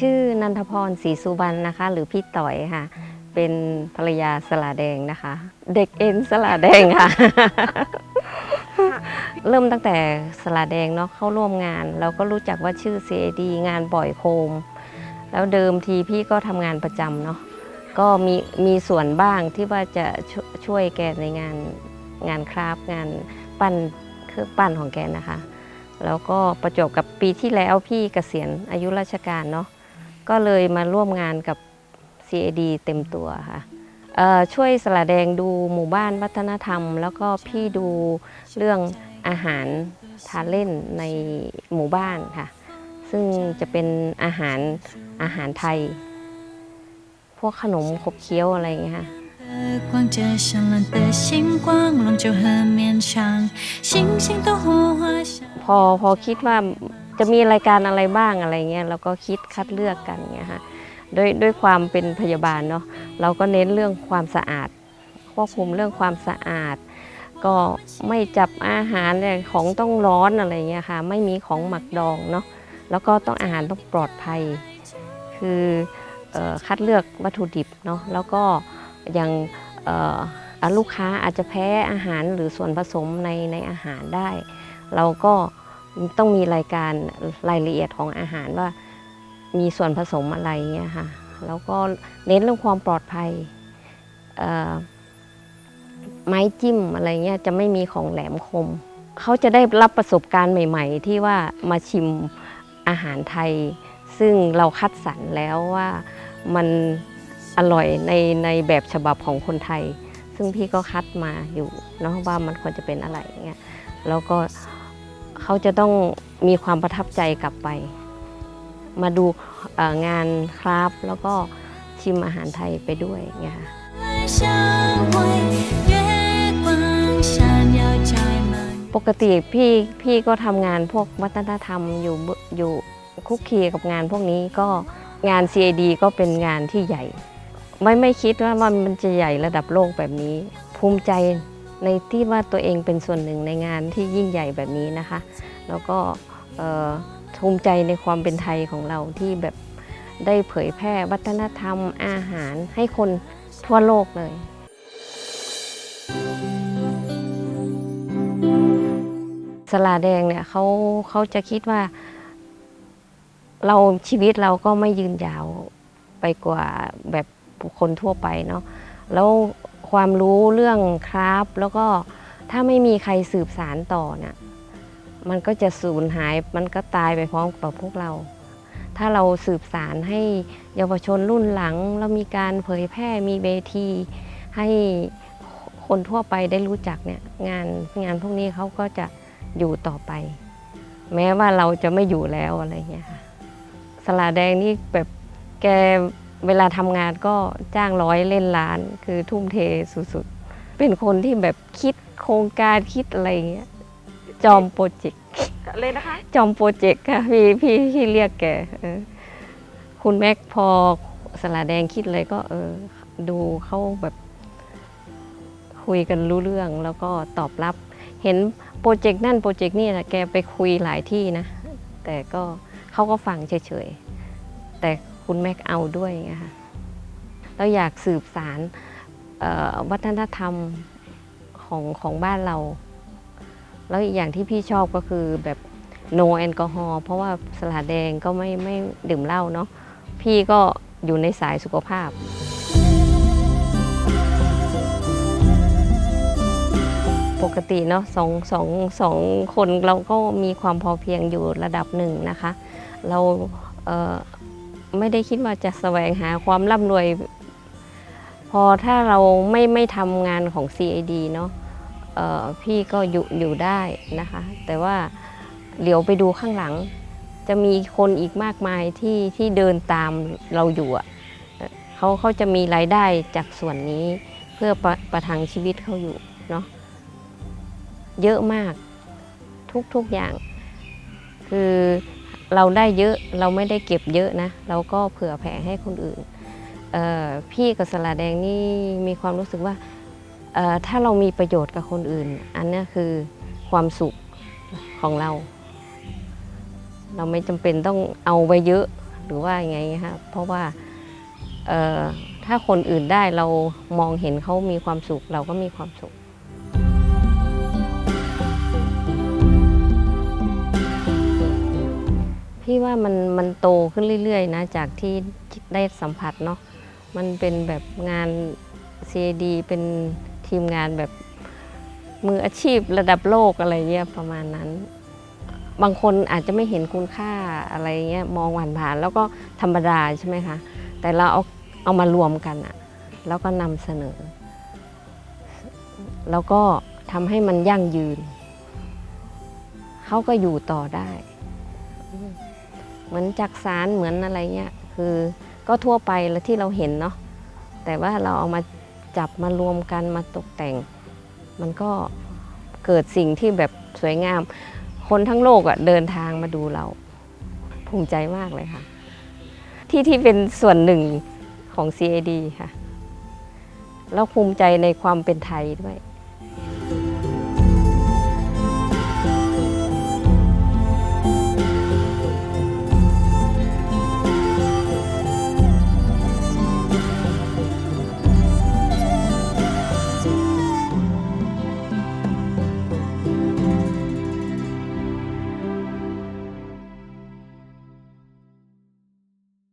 ชื่อนันทพรศรีสุวรรณนะคะ หรือพี่ต่อยค่ะ เป็นภรรยาสลาแดงนะคะ เด็กเอ็นสลาแดงค่ะ เริ่มตั้งแต่สลาแดงเนาะเข้าร่วมงาน เราก็รู้จักว่าชื่อ CAD งานบ่อยโคม แล้วเดิมทีพี่ก็ทำงานประจำเนาะก็มีมีส่วนบ้างที่ว่าจะช่วยช่วยแกในงานงานคราฟงานปั้นเครื่องปั้นของแกนะคะ แล้วก็ประจบกับปีที่แล้วพี่เกษียณอายุราชการเนาะ ก็เลยมาร่วมงานกับ CAD เต็มตัวค่ะเอ่อช่วยสละแดงดูหมู่บ้านวัฒนธรรม แล้วก็พี่ดูเรื่องอาหารทานเล่นในหมู่บ้านค่ะ ซึ่งจะเป็นอาหารอาหารไทย พวกขนมขบเคี้ยวอะไรอย่างเงี้ยค่ะ 的光着闪亮的星光，龙舟和绵长，星星都火花下。 พอพอคิดว่า จะมีรายการอะไรบ้างอะไรเงี้ยเราก็คิดคัดเลือกกันเงี้ยค่ะด้วยด้วยความเป็นพยาบาลเนาะเราก็เน้นเรื่องความสะอาดควบคุมเรื่องความสะอาด ก็ไม่จับอาหารเนี่ยของต้องร้อนอะไรเงี้ยค่ะไม่มีของหมักดองเนาะแล้วก็ต้องอาหารต้องปลอดภัย คือออคัดเลือกวัตถุดิบเนาะแล้วก็อย่างลูกค้าอาจจะแพ้อาหารหรือส่วนผสมในในอาหารได้ เราก็ ต้องมีรายการรายละเอียดของอาหารว่ามีส่วนผสมอะไรเงี้ยค่ะแล้วก็เน้นเรื่องความปลอดภัยไม้จิ้มอะไรเงี้ยจะไม่มีของแหลมคม เขาจะได้รับประสบการณ์ใหม่ ๆ ที่ว่ามาชิมอาหารไทย ซึ่งเราคัดสรรแล้วว่ามันอร่อยในในแบบฉบับของคนไทย ซึ่งพี่ก็คัดมาอยู่เนาะว่ามันควรจะเป็นอะไรเงี้ยแล้วก็ เขาจะต้องมีความประทับใจกลับไป มาดูงานคราฟแล้วก็ชิมอาหารไทยไปด้วยไงค่ะปกติพี่พี่ก็ทำงานพวกวัฒนธรรมอยู่อยู่คุกคีกับงานพวกนี้ก็งาน CAD ก็เป็นงานที่ใหญ่ ไม่ไม่คิดว่ามันจะใหญ่ระดับโลกแบบนี้ ภูมิใจ ในที่ว่าตัวเองเป็นส่วนหนึ่งในงานที่ยิ่งใหญ่แบบนี้นะคะ แล้วก็ภูมิใจในความเป็นไทยของเราที่แบบได้เผยแพร่วัฒนธรรมอาหารให้คนทั่วโลกเลยสลาแดงเนี่ยเขาเขาจะคิดว่า เราชีวิตเราก็ไม่ยืนยาวไปกว่าแบบคคลทั่วไปเนาะแล้ว ความรู้เรื่องคราฟแล้วก็ถ้าไม่มีใครสืบสารต่อเนี่ยมันก็จะสูญหายมันก็ตายไปพร้อมกับพวกเรา ถ้าเราสืบสารให้เยาวชนรุ่นหลัง แล้วมีการเผยแพร่มีเวทีให้คนทั่วไปได้รู้จักเนี่ยงานงานพวกนี้เขาก็จะอยู่ต่อไป แม้ว่าเราจะไม่อยู่แล้วอะไรเงี้ยค่ะสลาแดงนี่แบบแก เวลาทำงานก็จ้างร้อยเล่นล้าน คือทุ่มเทสุดๆ เป็นคนที่แบบคิดโครงการคิดอะไรเงี้ยจอมโปรเจกต์เลยนะคะ จอมโปรเจกต์ค่ะพี่พี่พี่เรียกแกเออคุณแม็กพอสลาแดงคิดอะไรก็ เออ ดูเขาแบบ คุยกันรู้เรื่องแล้วก็ตอบรับ เห็นโปรเจกต์นั่นโปรเจกต์นี่นะแกไปคุยหลายที่นะ แต่ก็เขาก็ฟังเฉยๆแต่ คุณแม็กเอาด้วยไงค่ะเราอยากสืบสารวัฒนธรรมของของบ้านเรา แล้วอีกอย่างที่พี่ชอบก็คือแบบ no แอลกอฮอล์เพราะว่าสลาแดงก็ไม่ไม่ดื่มเหล้าเนาะพี่ก็อยู่ในสายสุขภาพปกติเนาะสองสองสองคนเราก็มีความพอเพียงอยู่ระดับหนึ่งนะคะ เราเไม่ได้คิดว่าจะแสวงหาความร่ำรวย พอถ้าเราไม่ไม่ทำงานของ CAD เนาะพี่ก็อยู่อยู่ได้นะคะ แต่ว่าเหลียวไปดูข้างหลัง จะมีคนอีกมากมายที่ที่เดินตามเราอยู่อะเอ่อเขาเขาจะมีรายได้จากส่วนนี้เพื่อประประทังชีวิตเขาอยู่เนาะเยอะมากทุกๆอย่าง คือ เราได้เยอะเราไม่ได้เก็บเยอะนะ เราก็เผื่อแผ่ให้คนอื่นพี่กับสลาแดงนี่มีความรู้สึกว่าถ้าเรามีประโยชน์กับคนอื่น อันนี้คือความสุขของเรา เราไม่จำเป็นต้องเอาไว้เยอะหรือว่ายังไงคะเพราะว่าถ้าคนอื่นได้เรามองเห็นเขามีความสุข เราก็มีความสุข พี่ว่ามันมันโตขึ้นเรื่อยๆนะจากที่ได้สัมผัสเนาะมันเป็นแบบงาน CAD เป็นทีมงานแบบมืออาชีพระดับโลกอะไรเงี้ยประมาณนั้น บางคนอาจจะไม่เห็นคุณค่าอะไรเงี้ยมองผ่านผ่านๆแล้วก็ธรรมดาใช่ไหมคะ แต่เราเอาเอามารวมกันอะแล้วก็นำเสนอ แล้วก็ทำให้มันยั่งยืน เขาก็อยู่ต่อได้ เหมือนจักสารเหมือนอะไรเงี้ยคือก็ทั่วไปแล้วที่เราเห็นเนาะแต่ว่าเราเอามาจับมารวมกันมาตกแต่ง มันก็เกิดสิ่งที่แบบสวยงาม คนทั้งโลกอะเดินทางมาดูเรา ภูมิใจมากเลยค่ะ ที่ที่เป็นส่วนหนึ่งของ CAD ค่ะ แล้วภูมิใจในความเป็นไทยด้วย